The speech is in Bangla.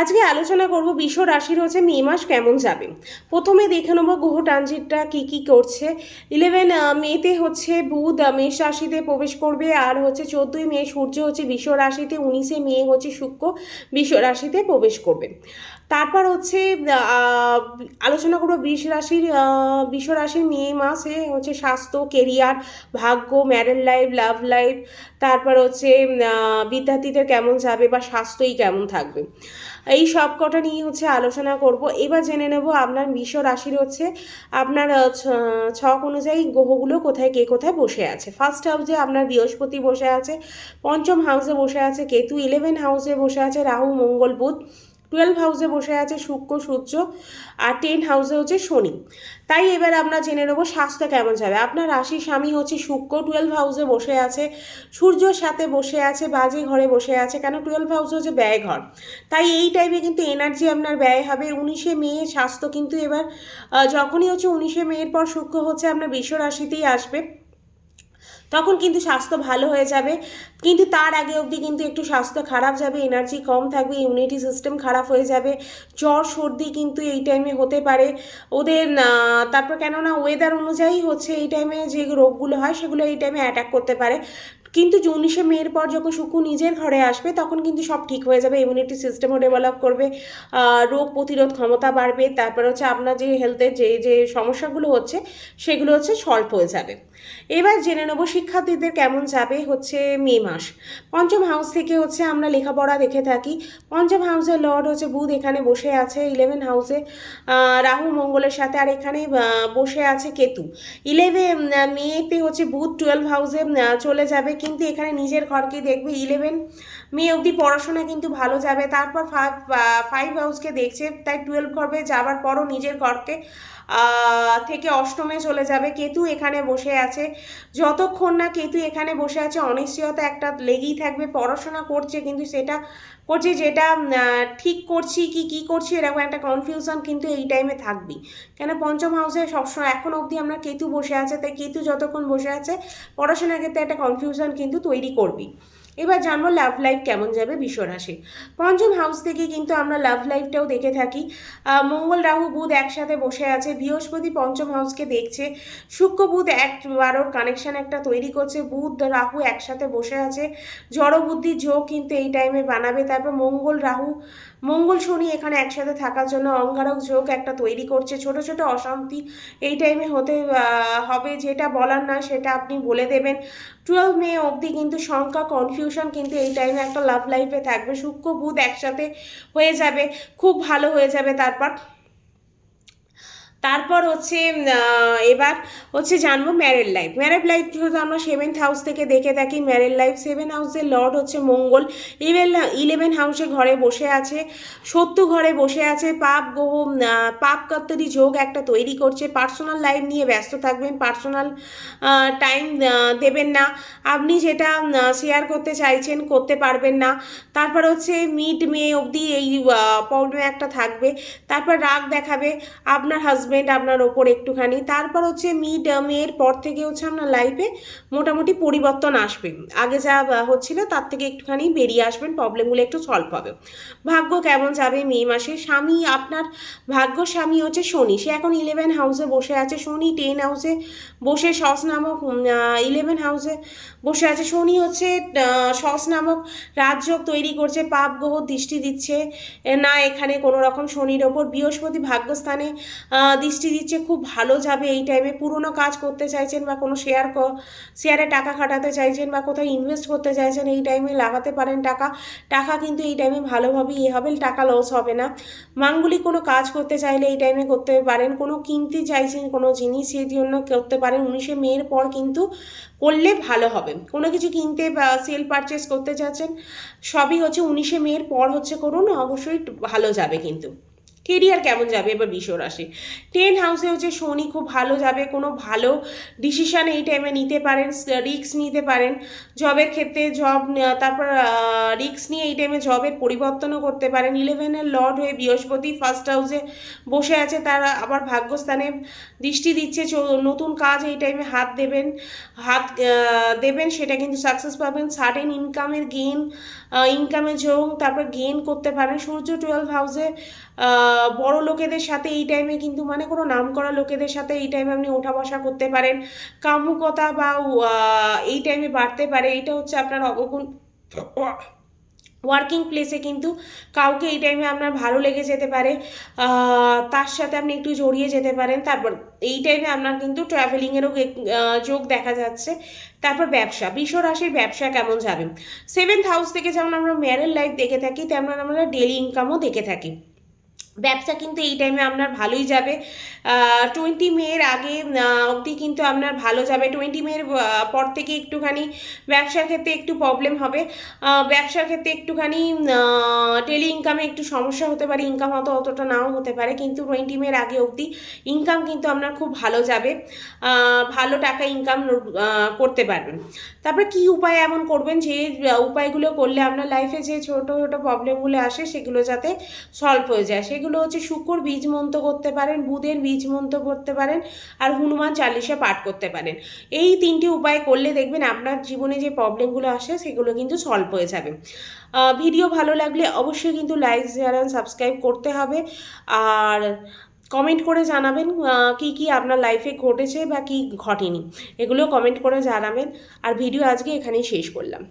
আজকে আলোচনা করব বিশ্ব রাশির হচ্ছে মে মাস কেমন যাবে? প্রথমে দেখে নেব গ্রহ ট্রানজিটটা কী কী করছে। ইলেভেন মেতে হচ্ছে বুধ মেষ রাশিতে প্রবেশ করবে। আর হচ্ছে চোদ্দোই মে সূর্য হচ্ছে বিশ্ব রাশিতে, উনিশে মে হচ্ছে শুক্র বিশ্ব রাশিতে প্রবেশ করবে। তারপর হচ্ছে আলোচনা করব বৃষ রাশির বিশ্ব রাশির মে মাসে হচ্ছে স্বাস্থ্য কেরিয়ার ভাগ্য ম্যারেড লাইফ লাভ লাইফ তারপর হচ্ছে বিদ্যার্থীদের কেমন যাবে বা স্বাস্থ্যই কেমন থাকবে। এই সব কটা নিয়ে হচ্ছে আলোচনা করব। এবার জেনে নেব আপনার বিশ্ব রাশির হচ্ছে আপনার ছক অনুযায়ী গ্রহগুলো কোথায়, কে কোথায় বসে আছে? ফার্স্ট হাউসে আপনার বৃহস্পতি বসে আছে, পঞ্চম হাউসে বসে আছে, কেতু ইলেভেন হাউসে বসে আছে, রাহু, মঙ্গল, বুধ। টুয়েলভ হাউসে বসে আছে শুক্র সূর্য আর টেন হাউসে হচ্ছে শনি। তাই এবার আমরা জেনে নেব স্বাস্থ্য কেমন যাবে। আপনার রাশির স্বামী হচ্ছে শুক্র টুয়েলভ হাউসে বসে আছে সূর্যর সাথে বসে আছে, বাজে ঘরে বসে আছে, কেন টুয়েলভ হাউস হচ্ছে ব্যয় ঘর। তাই এই টাইমে কিন্তু এনার্জি আপনার ব্যয় হবে। উনিশে মে স্বাস্থ্য কিন্তু এবার যখনই হচ্ছে উনিশে মেয়ের পর শুক্র হচ্ছে আপনার বিশ্ব রাশিতেই আসবে। তখন কিন্তু স্বাস্থ্য ভালো হয়ে যাবে। কিন্তু তার আগে অবধি কিন্তু একটু স্বাস্থ্য খারাপ যাবে এনার্জি কম থাকবে ইমিউনিটি সিস্টেম খারাপ হয়ে যাবে, জ্বর, সর্দি কিন্তু এই টাইমে হতে পারে। ওদের তারপর কেননা ওয়েদার অনুযায়ী হচ্ছে এই টাইমে যে রোগগুলো হয় সেগুলো এই টাইমে অ্যাটাক করতে পারে। কিন্তু উনিশে মেয়ের পর যখন শুকু নিজের ঘরে আসবে, তখন কিন্তু সব ঠিক হয়ে যাবে ইমিউনিটি সিস্টেমও ডেভেলপ করবে রোগ প্রতিরোধ ক্ষমতা বাড়বে, তারপর হচ্ছে আপনার যে হেলথের যে যে সমস্যাগুলো হচ্ছে, সেগুলো হচ্ছে সলভ হয়ে যাবে। এবার জেনে নেব শিক্ষার্থীদের কেমন যাবে হচ্ছে মে মাস। পঞ্চম হাউস থেকে হচ্ছে আমরা লেখাপড়া দেখে থাকি। পঞ্চম হাউসের লর্ড হচ্ছে বুধ, এখানে বসে আছে ইলেভেন হাউসে রাহু মঙ্গলের সাথে, আর এখানে বসে আছে কেতু। ইলেভেন মেয়েতে হচ্ছে বুধ টুয়েলভ হাউসে চলে যাবে। কিন্তু এখানে নিজের ঘরকে দেখবে ইলেভেন মে অবধি পড়াশোনা কিন্তু ভালো যাবে। তারপর ফাইভ হাউসকে দেখছে, তাই টুয়েলভ ঘরে যাবার পরও নিজের ঘরকে থেকে অষ্টমে চলে যাবে। কেতু এখানে বসে আছে। যতক্ষণ না কেতু এখানে বসে আছে, অনিশ্চয়তা একটা লেগেই থাকবে। পড়াশোনা করছে, কিন্তু সেটা করছে যেটা ঠিক করছি কি কি করছি, এরকম একটা কনফিউশন কিন্তু এই টাইমে থাকবেই। কেন পঞ্চম হাউসে সবসময়, এখন অবধি আমরা কেতু বসে আছে, তাই কেতু যতক্ষণ বসে আছে, পড়াশোনার ক্ষেত্রে একটা কনফিউশন কিন্তু তৈরি করবি এবার জানব লাভ লাইফ কেমন যাবে বিশ্ব রাশি। পঞ্চম হাউস থেকে কিন্তু আমরা লাভ লাইফটাও দেখে থাকি। মঙ্গল, রাহু, বুধ একসাথে বসে আছে। বৃহস্পতি পঞ্চম হাউসকে দেখছে। শুক্র, বুধ এক বারোর কানেকশন একটা তৈরি করছে। বুধ, রাহু একসাথে বসে আছে। জড়বুদ্ধি যোগ কিন্তু এই টাইমে বানাবে। তারপর মঙ্গল, রাহু মঙ্গল শনি এখানে একসাথে থাকার জন্য অঙ্গারক যোগ একটা তৈরি করছে। ছোট ছোট অশান্তি এই টাইমে হতে হবে যেটা বলার না সেটা আপনি বলে দেবেন। টুয়েলভ মে অবধি কিন্তু সংখ্যা কনফিউশন কিন্তু এই টাইমে একটা লাভ লাইফে থাকবে। সূক্ষ্ম বুধ একসাথে হয়ে যাবে, খুব ভালো হয়ে যাবে তারপর। তারপর হচ্ছে এবার হচ্ছে জানব ম্যারেড লাইফ ম্যারেড লাইফ যেহেতু আমরা সেভেন্থ হাউস থেকে দেখে থাকি ম্যারেড লাইফ সেভেন হাউসের লর্ড হচ্ছে মঙ্গল। ইলেভেন ইলেভেন হাউসে ঘরে বসে আছে সত্য ঘরে বসে আছে পাপ আহ, পাপ কত্তরি যোগ একটা তৈরি করছে। পার্সোনাল লাইফ নিয়ে ব্যস্ত থাকবেন পার্সোনাল টাইম দেবেন না। আপনি যেটা শেয়ার করতে চাইছেন করতে পারবেন না। তারপর হচ্ছে মিড মে অবধি এই প্রবলেম একটা থাকবে। তারপর রাগ দেখাবে আপনার হাজব্যান্ড আপনার ওপর একটুখানি। তারপর হচ্ছে মিড মেয়ের পর থেকে হচ্ছে আপনার লাইফে মোটামুটি পরিবর্তন আসবে। আগে যা হচ্ছিল তার থেকে একটুখানি বেরিয়ে আসবেন প্রবলেমগুলো একটু সলভ হবে। ভাগ্য কেমন যাবে মে মাসে? স্বামী, আপনার ভাগ্য স্বামী হচ্ছে শনি। সে এখন ইলেভেন হাউসে বসে আছে। শনি টেন হাউসে বসে সস নামক ইলেভেন হাউসে বসে আছে। শনি হচ্ছে সস নামক রাজযোগ তৈরি করছে, পাপ গ্রহ দৃষ্টি দিচ্ছে। না এখানে কোনো রকম শনির ওপর। বৃহস্পতি ভাগ্যস্থানে দৃষ্টি দিচ্ছে, খুব ভালো যাবে এই টাইমে পুরনো কাজ করতে চাইছেন বা কোনো শেয়ার শেয়ারে টাকা খাটাতে চাইছেন বা কোথাও ইনভেস্ট করতে চাইছেন, এই টাইমে লাগাতে পারেন টাকা। টাকা কিন্তু এই টাইমে ভালোভাবে ইয়ে হবে, টাকা লস হবে না। মাঙ্গলিক কোনো কাজ করতে চাইলে এই টাইমে করতে পারেন। কোনো কিনতে চাইছেন কোনো জিনিস, সেই জন্য করতে পারেন। উনিশে মেয়ের পর কিন্তু করলে ভালো হবে। কোনো কিছু কিনতে বা সেল পারচেস করতে চাচ্ছেন, সবই হচ্ছে উনিশে মেয়ের পর হচ্ছে করুন, অবশ্যই ভালো যাবে কিন্তু। কেরিয়ার কেমন যাবে এবার বিশ্ব রাশি। টেন হাউসে হচ্ছে শনি খুব ভালো যাবে, কোনো ভালো ডিসিশন এই টাইমে নিতে পারেন রিক্স নিতে পারেন। জবের ক্ষেত্রে জব তারপর রিস্ক নিয়ে এই টাইমে জবের পরিবর্তনও করতে পারেন। ইলেভেনের লর্ড হয়ে বৃহস্পতি ফার্স্ট হাউসে বসে আছে, তারা আবার ভাগ্যস্থানে দৃষ্টি দিচ্ছে নতুন কাজ এই টাইমে হাত দেবেন হাত দেবেন, সেটা কিন্তু সাকসেস পাবেন। সার্টেন ইনকামের গেইন ইনকামের যোগ, তারপর গেন করতে পারেন। সূর্য টুয়েলভ হাউসে বড় লোকেদের সাথে এই টাইমে কিন্তু মানে কোনো নাম করা লোকেদের সাথে এই টাইমে আপনি ওঠা বসা করতে পারেন। কামুকতা বা এই টাইমে বাড়তে পারে। এটা হচ্ছে আপনার অবগুণ ওয়ার্কিং প্লেসে কিন্তু কাউকে এই টাইমে আপনার ভালো লেগে যেতে পারে। তার সাথে আপনি একটু জড়িয়ে যেতে পারেন। তারপর এই টাইমে আপনার কিন্তু ট্রাভেলিংয়েরও যোগ দেখা যাচ্ছে। তারপর ব্যবসা বিশ্ব রাশির ব্যবসা কেমন যাবে? সেভেন্থ হাউস থেকে যেমন আমরা ম্যারেল লাইফ দেখে থাকি, তেমন আমরা ডেলি ইনকামও দেখে থাকি। ব্যবসা কিন্তু এই টাইমে আপনার ভালোই যাবে। টোয়েন্টি মেয়ের আগে অবধি কিন্তু আপনার ভালো যাবে। টোয়েন্টি মের পর থেকে একটুখানি ব্যবসার ক্ষেত্রে একটু প্রবলেম হবে। ব্যবসার ক্ষেত্রে একটুখানি ডেলি ইনকামে একটু সমস্যা হতে পারে। ইনকাম হয়তো অতটা নাও হতে পারে। কিন্তু টোয়েন্টি মের আগে অবধি ইনকাম কিন্তু আপনার খুব ভালো যাবে। ভালো টাকা ইনকাম করতে পারবেন। তারপরে কি উপায় এমন করবেন যে উপায়গুলো করলে আপনার লাইফে যে ছোটো ছোটো প্রবলেমগুলো আসে, সেগুলো যাতে সলভ হয়ে যায়। সেগুলো হচ্ছে শুকর বীজ মন্ত্র করতে পারেন, বুধের বীজ মন্ত্র করতে পারেন, আর হনুমান চালিশা পাঠ করতে পারেন। এই তিনটি উপায় করলে দেখবেন আপনার জীবনে যে প্রবলেমগুলো আসে সেগুলো কিন্তু সলভ হয়ে যাবে। ভিডিও ভালো লাগলে অবশ্যই কিন্তু লাইক শেয়ার অ্যান্ড সাবস্ক্রাইব করতে হবে। আর কমেন্ট করে জানাবেন কি কি আপনার লাইফে ঘটেছে বা কি ঘটেনি। এগুলো কমেন্ট করে জানাবেন। আর ভিডিও আজকে এখানেই শেষ করলাম।